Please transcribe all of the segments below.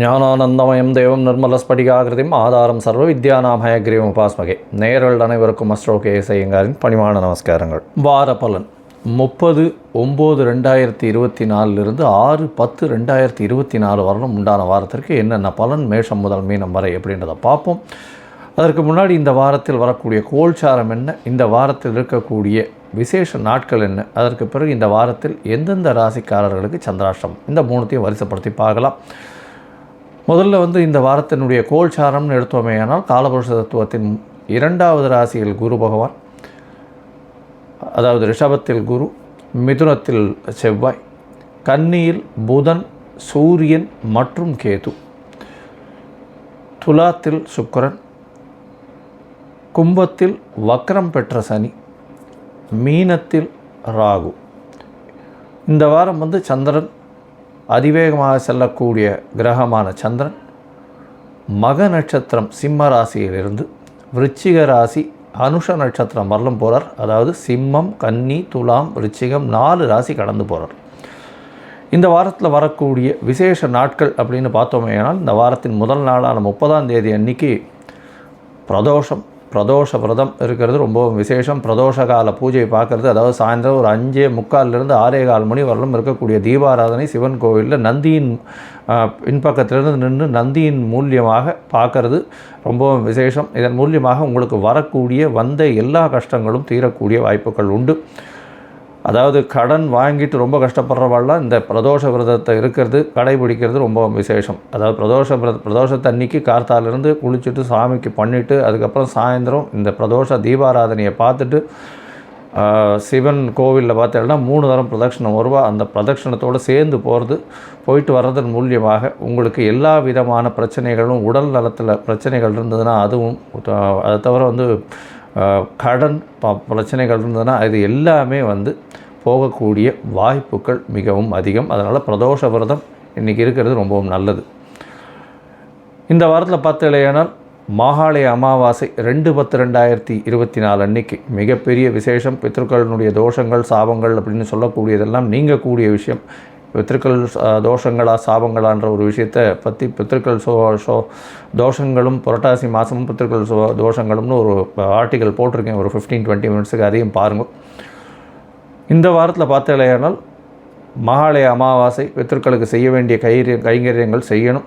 ஞானானந்தமயம் தேவம் நிர்மலஸ்படிகாகிருதிம் ஆதாரம் சர்வ வித்யானாமயக்ரீவம் உபாஸ்மகே. நேயர்கள் அனைவருக்கும் அஸ்ட்ரோ கே ஐயங்காரின் பணிவான நமஸ்காரங்கள். வார பலன். முப்பது ஒம்பது ரெண்டாயிரத்தி இருபத்தி நாலுலேருந்து ஆறு பத்து ரெண்டாயிரத்தி இருபத்தி நாலு வரலும் உண்டான வாரத்திற்கு என்னென்ன பலன் மேஷம் முதல் மீனம் வரை எப்படின்றத பார்ப்போம். அதற்கு முன்னாடி இந்த வாரத்தில் வரக்கூடிய கோல்சாரம் என்ன இந்த வாரத்தில் இருக்கக்கூடிய விசேஷ நாட்கள் என்ன அதற்கு பிறகு இந்த வாரத்தில் எந்தெந்த ராசிக்காரர்களுக்கு சந்திராஷ்டம் இந்த மூணுத்தையும் வரிசைப்படுத்தி பார்க்கலாம். முதல்ல வந்து இந்த வாரத்தினுடைய கோல்சாரம்னு எடுத்தோமேயானால் காலபுருஷ தத்துவத்தின் இரண்டாவது ராசியில் குரு பகவான் அதாவது ரிஷபத்தில் குரு மிதுனத்தில் செவ்வாய் கன்னியில் புதன் சூரியன் மற்றும் கேது. துலாத்தில் சுக்கரன் கும்பத்தில் வக்ரம் பெற்ற சனி மீனத்தில் ராகு. இந்த வாரம் வந்து சந்திரன் அதிவேகமாக செல்லக்கூடிய கிரகமான சந்திரன் மக நட்சத்திரம் சிம்ம ராசியிலிருந்து விருச்சிக ராசி அனுஷ நட்சத்திரம் வரலும் போகிறார் அதாவது சிம்மம் கன்னி துலாம் விருச்சிகம் நாலு ராசி கடந்து போகிறார் இந்த வாரத்தில் வரக்கூடிய விசேஷ நாட்கள் அப்படின்னு பார்த்தோமே ஆனால் இந்த வாரத்தின் முதல் நாளான முப்பதாம் தேதி அன்னைக்கு பிரதோஷம் பிரதோஷ விரதம் இருக்கிறது. ரொம்பவும் விசேஷம். பிரதோஷ கால பூஜை பார்க்குறது. அதாவது சாயந்தரம் ஒரு அஞ்சே முக்கால்லேருந்து ஆறே கால் மணி வரலும் இருக்கக்கூடிய தீபாராதனை சிவன் கோவிலில் நந்தியின் பின்பக்கத்திலிருந்து நின்று நந்தியின் மூலியமாக பார்க்கறது. ரொம்பவும் விசேஷம். இதன் மூலியமாக உங்களுக்கு வரக்கூடிய வந்த எல்லா கஷ்டங்களும் தீரக்கூடிய வாய்ப்புகள் உண்டு. அதாவது கடன் வாங்கிட்டு ரொம்ப கஷ்டப்படுறவாள்லாம் இந்த பிரதோஷ விரதத்தை இருக்கிறது கடைபிடிக்கிறது ரொம்ப விசேஷம். அதாவது பிரதோஷ விரத பிரதோஷத்தை அன்னைக்கு கார்த்தாலிருந்து குளிச்சுட்டு சாமிக்கு பண்ணிவிட்டு அதுக்கப்புறம் சாயந்தரம் இந்த பிரதோஷ தீபாராதனையை பார்த்துட்டு சிவன் கோவிலில் பார்த்தீங்கன்னா மூணு தரம் பிரதட்சணம் வருவா. அந்த பிரதட்சிணத்தோடு சேர்ந்து போகிறது போயிட்டு வர்றதன் மூலியமாக உங்களுக்கு எல்லா விதமான பிரச்சனைகளும் உடல் நலத்தில் பிரச்சனைகள் இருந்ததுன்னா அதுவும் அதை தவிர வந்து கடன் ப பிரச்சனைகள் இருந்ததுன்னா இது எல்லாமே வந்து போகக்கூடிய வாய்ப்புகள் மிகவும் அதிகம். அதனால் பிரதோஷ விரதம் இன்றைக்கி இருக்கிறது ரொம்பவும் நல்லது. இந்த வாரத்தில் பார்த்து இல்லையானால் மாகாளய அமாவாசை ரெண்டு பத்து ரெண்டாயிரத்தி இருபத்தி நாலு அன்னைக்கு மிகப்பெரிய விசேஷம். பித்ருக்களினுடைய தோஷங்கள் சாபங்கள் அப்படின்னு சொல்லக்கூடியதெல்லாம் நீங்கக்கூடிய விஷயம். பித்திருக்கள் தோஷங்களா சாபங்களான்ற ஒரு விஷயத்தை பற்றி பித்திருக்கள் சோ ஷோ தோஷங்களும் புரட்டாசி மாதமும் பித்திருக்கள் சோ தோஷங்களும்னு ஒரு ஆர்டிக்கல் போட்டிருக்கேன். ஒரு ஃபிஃப்டீன் டுவெண்ட்டி மினிட்ஸுக்கு அதையும் பாருங்கள் இந்த வாரத்தில் பார்த்தலையானால் மகாலய அமாவாசை பித்திருக்களுக்கு செய்ய வேண்டிய கைரிய கைங்கரியங்கள் செய்யணும்.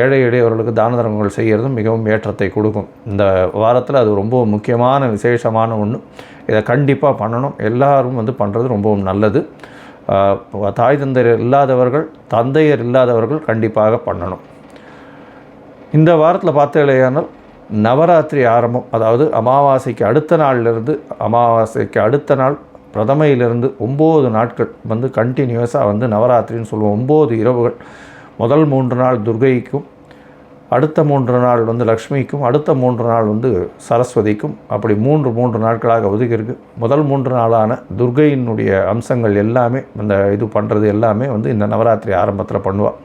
ஏழை எளியவர்களுக்கு தான தர்மங்கள் செய்கிறதும் மிகவும் ஏற்றத்தை கொடுக்கும். இந்த வாரத்தில் அது ரொம்ப முக்கியமான விசேஷமான ஒன்று இதை கண்டிப்பாக பண்ணணும். எல்லாரும் வந்து பண்ணுறது ரொம்பவும் நல்லது. தாய் தந்தையர் இல்லாதவர்கள் தந்தையர் இல்லாதவர்கள் கண்டிப்பாக பண்ணணும். இந்த வாரத்தில் பார்த்தீங்களேயானால் நவராத்திரி ஆரம்பம் அதாவது அமாவாசைக்கு அடுத்த நாள்லேருந்து அமாவாசைக்கு அடுத்த நாள் பிரதமையிலிருந்து ஒம்பது நாட்கள் வந்து கண்டினியூஸாக வந்து நவராத்திரின்னு சொல்லுவோம். ஒம்பது இரவுகள். முதல் மூன்று நாள் துர்கைக்கும் அடுத்த மூன்று நாள் வந்து லக்ஷ்மிக்கும் அடுத்த மூன்று நாள் வந்து சரஸ்வதிக்கும் அப்படி மூன்று மூன்று நாட்களாக ஒதுக்கியிருக்கு. முதல் மூன்று நாளான துர்கையினுடைய அம்சங்கள் எல்லாமே இந்த இது பண்ணுறது எல்லாமே வந்து இந்த நவராத்திரி ஆரம்பத்தில் பண்ணுவாள்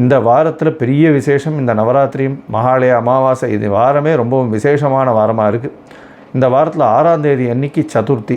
இந்த வாரத்தில் பெரிய விசேஷம் இந்த நவராத்திரியும் மகாலய அமாவாசை இது வாரமே ரொம்பவும் விசேஷமான வாரமாக இருக்குது இந்த வாரத்தில் ஆறாம் தேதி அன்னைக்கு சதுர்த்தி.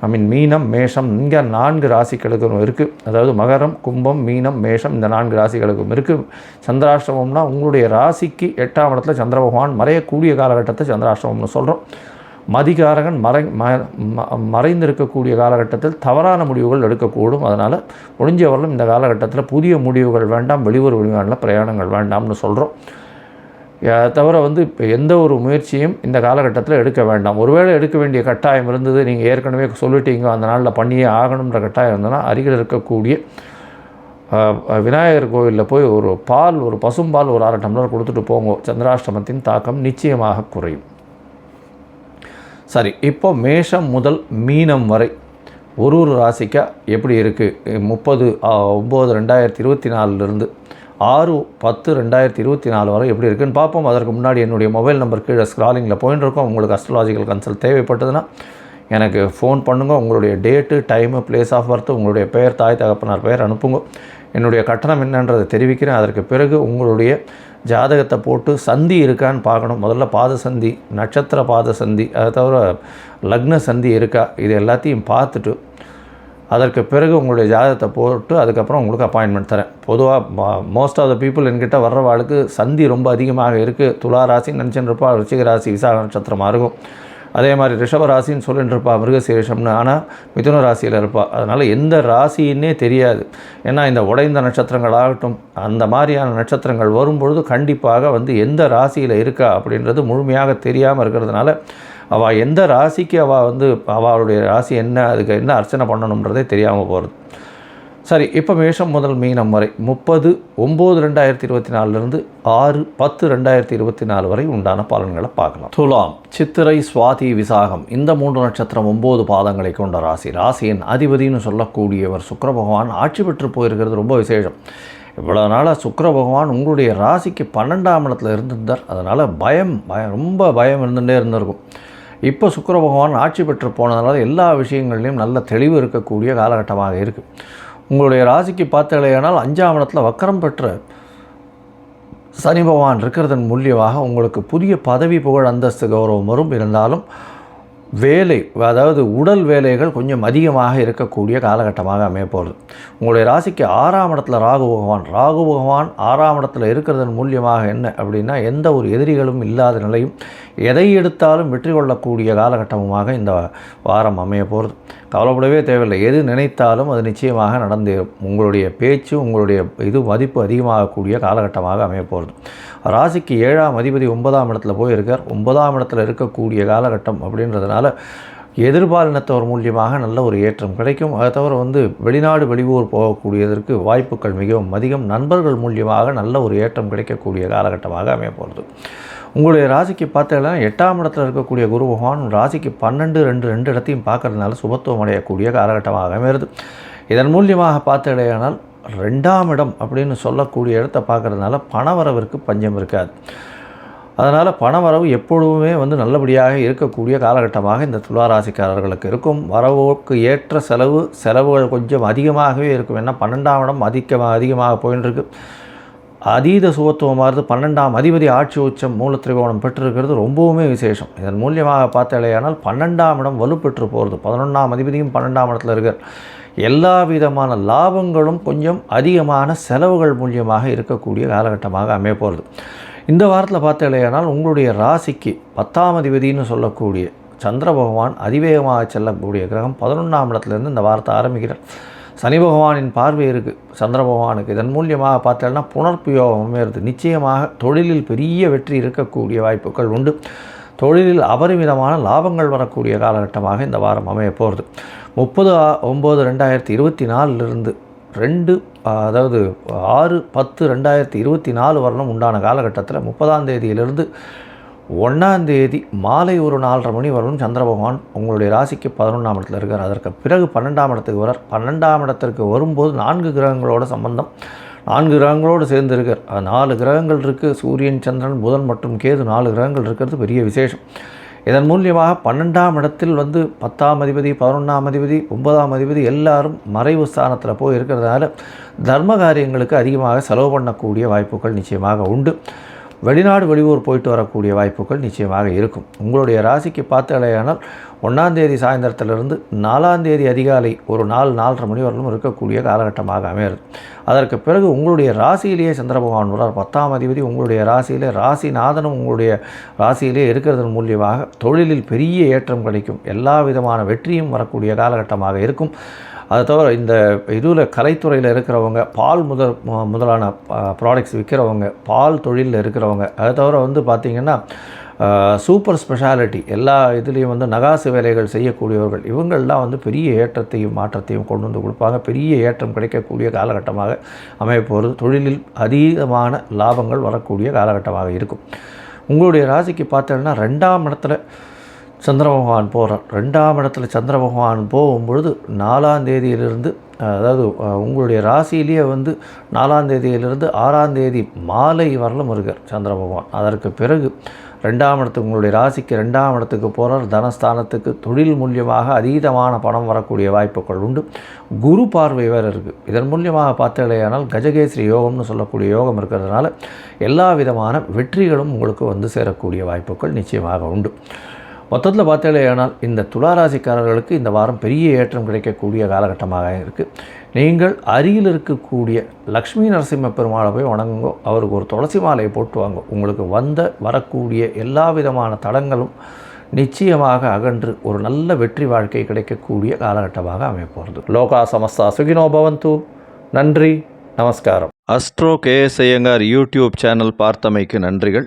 ஐ மீன் மீனம் மேஷம் இங்கே நான்கு ராசிகளுக்கும் இருக்குது அதாவது மகரம் கும்பம் மீனம் மேஷம் இந்த நான்கு ராசிகளுக்கும் இருக்குது சந்திராஷ்டமம்னா உங்களுடைய ராசிக்கு எட்டாம் இடத்துல சந்திர பகவான் மறையக்கூடிய காலகட்டத்தை சந்திராஷ்டமம்னு சொல்கிறோம் மதிகாரகன் மறை ம மறைந்திருக்கக்கூடிய காலகட்டத்தில் தவறான முடிவுகள் எடுக்கக்கூடும். அதனால் முடிஞ்சவர்களும் இந்த காலகட்டத்தில் புதிய முடிவுகள் வேண்டாம் வெளியூர் வெளிநாட்டில் பிரயாணங்கள் வேண்டாம்னு சொல்கிறோம் தவிர வந்து இப்போ எந்த ஒரு முயற்சியும் இந்த காலகட்டத்தில் எடுக்க வேண்டாம். ஒருவேளை எடுக்க வேண்டிய கட்டாயம் இருந்தது நீங்கள் ஏற்கனவே சொல்லிட்டீங்க அந்த நாளில் பண்ணியே ஆகணுன்ற கட்டாயம் இருந்ததுன்னா அருகில் இருக்கக்கூடிய விநாயகர் கோவிலில் போய் ஒரு பால் ஒரு பசும்பால் ஒரு அரை டம்ளர் கொடுத்துட்டு போங்க. சந்திராஷ்டமத்தின் தாக்கம் நிச்சயமாக குறையும். சரி இப்போ மேஷம் முதல் மீனம் வரை ஒரு ஒரு ராசிக்கா எப்படி இருக்குது முப்பது ஒம்பது ரெண்டாயிரத்தி இருபத்தி நாலுலேருந்து ஆறு பத்து ரெண்டாயிரத்தி இருபத்தி நாலு வரை எப்படி இருக்குன்னு பார்ப்போம். அதற்கு முன்னாடி என்னுடைய மொபைல் நம்பர் கீழே ஸ்க்ராலிங்கில் போயின்னு இருக்கோம். உங்களுக்கு அஸ்ட்ராலாஜிக்கல் கன்சல்ட் தேவைப்பட்டதுன்னா எனக்கு ஃபோன் பண்ணுங்கள் உங்களுடைய date time place of birth உங்களுடைய பெயர் தாய் தகப்பனார் பெயர் அனுப்புங்க. என்னுடைய கட்டணம் என்னன்றதை தெரிவிக்கிறேன். அதற்கு பிறகு உங்களுடைய ஜாதகத்தை போட்டு சந்தி இருக்கான்னு பார்க்கணும். முதல்ல பாத சந்தி நட்சத்திர பாத சந்தி அதை தவிர லக்ன சந்தி இருக்கா? இது எல்லாத்தையும் பார்த்துட்டு அதற்கு பிறகு உங்களுடைய ஜாதகத்தை போட்டு அதுக்கப்புறம் உங்களுக்கு அப்பாயின்மெண்ட் தரேன். பொதுவாக மோஸ்ட் ஆஃப் த பீப்புள் என்கிட்ட வர்றவாளுக்கு சந்தி ரொம்ப அதிகமாக இருக்குது துலா ராசி நினச்சின்னு இருப்பா ரிச்சிக ராசி விசாக நட்சத்திரமாக இருக்கும். அதே மாதிரி ரிஷப ராசின்னு சொல்லிட்டு இருப்பா மிருகசீரிஷம்னு ஆனால் மிதுன ராசியில் இருப்பாள் அதனால் எந்த ராசின்னே தெரியாது. ஏன்னா இந்த உடைந்த நட்சத்திரங்கள் ஆகட்டும் அந்த மாதிரியான நட்சத்திரங்கள் வரும்பொழுது கண்டிப்பாக வந்து எந்த ராசியில் இருக்கா அப்படின்றது முழுமையாக தெரியாமல் இருக்கிறதுனால அவள் எந்த ராசிக்கு அவள் வந்து அவளுடைய ராசி என்ன அதுக்கு என்ன அர்ச்சனை பண்ணணுன்றதே தெரியாமல் போகிறது சரி இப்போ மேஷம் முதல் மீனம் வரை முப்பது ஒம்பது ரெண்டாயிரத்தி இருபத்தி நாலுலேருந்து ஆறு பத்து ரெண்டாயிரத்தி இருபத்தி நாலு வரை உண்டான பலன்களை பார்க்கலாம். துலாம் சித்திரை சுவாதி விசாகம். இந்த மூன்று நட்சத்திரம் ஒம்பது பாதங்களை கொண்ட ராசி. ராசியின் அதிபதினு சொல்லக்கூடியவர் சுக்கர பகவான் ஆட்சி பெற்று போயிருக்கிறது ரொம்ப விசேஷம். இவ்வளோ நாளாக சுக்கர பகவான் உங்களுடைய ராசிக்கு பன்னெண்டாம் இடத்துல இருந்திருந்தார். அதனால் பயம் பயம் ரொம்ப பயம் இருந்துகிட்டே இருந்திருக்கும். இப்போ சுக்கர பகவான் ஆட்சி பெற்று போனதுனால எல்லா விஷயங்கள்லையும் நல்ல தெளிவு இருக்கக்கூடிய காலகட்டமாக இருக்குது உங்களுடைய ராசிக்கு பார்த்தீங்களேனால் அஞ்சாம் இடத்துல வக்கரம் பெற்ற சனி பகவான் இருக்கிறதன் மூலியமாக உங்களுக்கு புதிய பதவி புகழ் அந்தஸ்து கௌரவம் வரும். இருந்தாலும் வேலை அதாவது உடல் வேலைகள் கொஞ்சம் அதிகமாக இருக்கக்கூடிய காலகட்டமாக அமையப்போகுது. உங்களுடைய ராசிக்கு ஆறாம் இடத்துல ராகு பகவான். ராகு பகவான் ஆறாம் இடத்துல இருக்கிறதன் மூலியமாக என்ன அப்படின்னா எந்த ஒரு எதிரிகளும் இல்லாத நிலையும் எதை எடுத்தாலும் வெற்றி கொள்ளக்கூடிய காலகட்டமுமாக இந்த வாரம் அமைய போகிறது. கவலைப்படவே தேவையில்லை. எது நினைத்தாலும் அது நிச்சயமாக நடந்தேறும். உங்களுடைய பேச்சு உங்களுடைய இது மதிப்பு அதிகமாகக்கூடிய காலகட்டமாக அமைய போகிறது. ராசிக்கு ஏழாம் அதிபதி ஒன்பதாம் இடத்துல போயிருக்கார். ஒன்பதாம் இடத்துல இருக்கக்கூடிய காலகட்டம் அப்படின்றதுனால எதிர்பாலினத்தவர் மூலியமாக நல்ல ஒரு ஏற்றம் கிடைக்கும். அதை தவிர வந்து வெளிநாடு வெளியூர் போகக்கூடியதற்கு வாய்ப்புகள் மிகவும் அதிகம். நண்பர்கள் மூலியமாக நல்ல ஒரு ஏற்றம் கிடைக்கக்கூடிய காலகட்டமாக அமைய போகிறது. உங்களுடைய ராசிக்கு பார்த்தீங்கன்னா எட்டாம் இடத்துல இருக்கக்கூடிய குரு பகவான் ராசிக்கு பன்னெண்டு ரெண்டு ரெண்டு இடத்தையும் பார்க்கறதுனால சுபத்துவம் அடையக்கூடிய காலகட்டமாக அமைகிறது. இதன் மூலியமாக பார்த்தீங்கன்னா ரெண்டாம் இடம் அப்படின்னு சொல்லக்கூடிய இடத்த பார்க்கறதுனால பணவரவிற்கு பஞ்சம் இருக்காது. அதனால் பணவரவு எப்பொழுதுமே வந்து நல்லபடியாக இருக்கக்கூடிய காலகட்டமாக இந்த துளாராசிக்காரர்களுக்கு இருக்கும். வரவுக்கு ஏற்ற செலவு செலவுகள் கொஞ்சம் அதிகமாகவே இருக்கும். ஏன்னா பன்னெண்டாம் இடம் அதிகமாக அதிகமாக போயின்னு இருக்குது அதீத சுகத்துவமானது பன்னெண்டாம் அதிபதி ஆட்சி உச்சம் மூலத்திரிகோணம் பெற்றிருக்கிறது. ரொம்பவுமே விசேஷம். இதன் மூலியமாக பார்த்தாலேயானால் பன்னெண்டாம் இடம் வலுப்பெற்று போகிறது பதினொன்றாம் அதிபதியும் பன்னெண்டாம் இடத்துல இருக்கார். எல்லா விதமான லாபங்களும் கொஞ்சம் அதிகமான செலவுகள் மூலியமாக இருக்கக்கூடிய காலகட்டமாக அமைய போகிறது இந்த வாரத்தில் பார்த்தாலேயானால் உங்களுடைய ராசிக்கு பத்தாம் அதிபதினு சொல்லக்கூடிய சந்திர பகவான் அதிவேகமாக செல்லக்கூடிய கிரகம் பதினொன்றாம் இடத்துலேருந்து இந்த வாரத்தை ஆரம்பிக்கிறார். சனி பகவானின் பார்வை இருக்குது சந்திர பகவானுக்கு. இதன் மூலியமாக பார்த்தோம்னா புனர்ப்பு யோகம் அமையிறது நிச்சயமாக தொழிலில் பெரிய வெற்றி இருக்கக்கூடிய வாய்ப்புகள் உண்டு. தொழிலில் அபரிமிதமான லாபங்கள் வரக்கூடிய காலகட்டமாக இந்த வாரம் அமைய போகிறது முப்பது ஒம்பது ரெண்டாயிரத்தி இருபத்தி நாலுலேருந்து ரெண்டு அதாவது ஆறு பத்து ரெண்டாயிரத்தி இருபத்தி நாலு வரலும் உண்டான காலகட்டத்தில் முப்பதாம் தேதியிலிருந்து ஒன்றாம் தேதி மாலை ஒரு நாலரை மணி வரும் சந்திர பகவான் உங்களுடைய ராசிக்கு பதினொன்றாம் இடத்துல இருக்கார். அதற்கு பிறகு பன்னெண்டாம் இடத்துக்கு வரார் பன்னெண்டாம் இடத்திற்கு வரும்போது நான்கு கிரகங்களோட சம்பந்தம். நான்கு கிரகங்களோடு சேர்ந்து இருக்கார் அது நாலு கிரகங்கள் இருக்குது சூரியன் சந்திரன் புதன் மற்றும் கேது நாலு கிரகங்கள் இருக்கிறது. பெரிய விசேஷம். இதன் மூலியமாக பன்னெண்டாம் இடத்தில் வந்து பத்தாம் அதிபதி பதினொன்றாம் அதிபதி ஒன்பதாம் அதிபதி எல்லாரும் மறைவு ஸ்தானத்தில் போய் இருக்கிறதுனால தர்ம காரியங்களுக்கு அதிகமாக செலவு பண்ணக்கூடிய வாய்ப்புகள் நிச்சயமாக உண்டு. வெளிநாடு வெளியூர் போயிட்டு வரக்கூடிய வாய்ப்புகள் நிச்சயமாக இருக்கும். உங்களுடைய ராசிக்கு பார்த்தாலேயானால் ஒன்றாந்தேதி சாயந்தரத்திலிருந்து நாலாந்தேதி அதிகாலை ஒரு நாலு நாலரை மணி வரலும் இருக்கக்கூடிய காலகட்டமாக அமையிறது அதற்கு பிறகு உங்களுடைய ராசியிலேயே சந்திர பகவான் வரார் பத்தாம் அதிபதி உங்களுடைய ராசியிலே ராசிநாதனும் உங்களுடைய ராசியிலே இருக்கிறதன் மூலியமாக தொழிலில் பெரிய ஏற்றம் கிடைக்கும். எல்லா விதமான வெற்றியும் வரக்கூடிய காலகட்டமாக இருக்கும். அதை தவிர இந்த இதில் கலைத்துறையில் இருக்கிறவங்க பால் முதல் மு- முதலான ப்ராடக்ட்ஸ் விற்கிறவங்க பால் தொழிலில் இருக்கிறவங்க அதை தவிர வந்து பார்த்திங்கன்னா சூப்பர் ஸ்பெஷாலிட்டி எல்லா இதுலேயும் வந்து நகாசு வேலைகள் செய்யக்கூடியவர்கள் இவங்கள்லாம் வந்து பெரிய ஏற்றத்தையும் மாற்றத்தையும் கொண்டு வந்து கொடுப்பாங்க. பெரிய ஏற்றம் கிடைக்கக்கூடிய காலகட்டமாக அமையப்போகிறது தொழிலில் அதீதமான லாபங்கள் வரக்கூடிய காலகட்டமாக இருக்கும். உங்களுடைய ராசிக்கு பார்த்தோன்னா ரெண்டாம் இடத்துல சந்திர பகவான் போகிறார் ரெண்டாம் இடத்துல சந்திர பகவான் போகும்பொழுது நாலாம் தேதியிலிருந்து அதாவது உங்களுடைய ராசியிலேயே வந்து நாலாம் தேதியிலிருந்து ஆறாம் தேதி மாலை வரலும் இருக்கார் சந்திர பகவான். அதற்கு பிறகு ரெண்டாம் இடத்துக்கு உங்களுடைய ராசிக்கு ரெண்டாம் இடத்துக்கு போகிறார் தனஸ்தானத்துக்கு தொழில் மூலியமாக அதீதமான பணம் வரக்கூடிய வாய்ப்புகள் உண்டு. குரு பார்வை வேறு இருக்குது இதன் மூலியமாக பார்த்தீங்களேயானால் கஜகேசரி யோகம்னு சொல்லக்கூடிய யோகம் இருக்கிறதுனால எல்லா விதமான வெற்றிகளும் உங்களுக்கு வந்து சேரக்கூடிய வாய்ப்புகள் நிச்சயமாக உண்டு. மொத்தத்தில் பார்த்தாலேயானால் இந்த துளாராசிக்காரர்களுக்கு இந்த வாரம் பெரிய ஏற்றம் கிடைக்கக்கூடிய காலகட்டமாக இருக்குது நீங்கள் அருகில் இருக்கக்கூடிய லக்ஷ்மி நரசிம்ம பெருமாளை போய் வணங்குங்கோ அவருக்கு ஒரு துளசி மாலையை போட்டு வாங்க. உங்களுக்கு வந்த வரக்கூடிய எல்லா விதமான தடங்களும் நிச்சயமாக அகன்று ஒரு நல்ல வெற்றி வாழ்க்கை கிடைக்கக்கூடிய காலகட்டமாக அமையப்போகிறது லோகா சமஸ்தா சுகினோ பவந்து. நன்றி நமஸ்காரம். Astro KS Iyengar YouTube channel பார்த்தமைக்கு நன்றிகள்.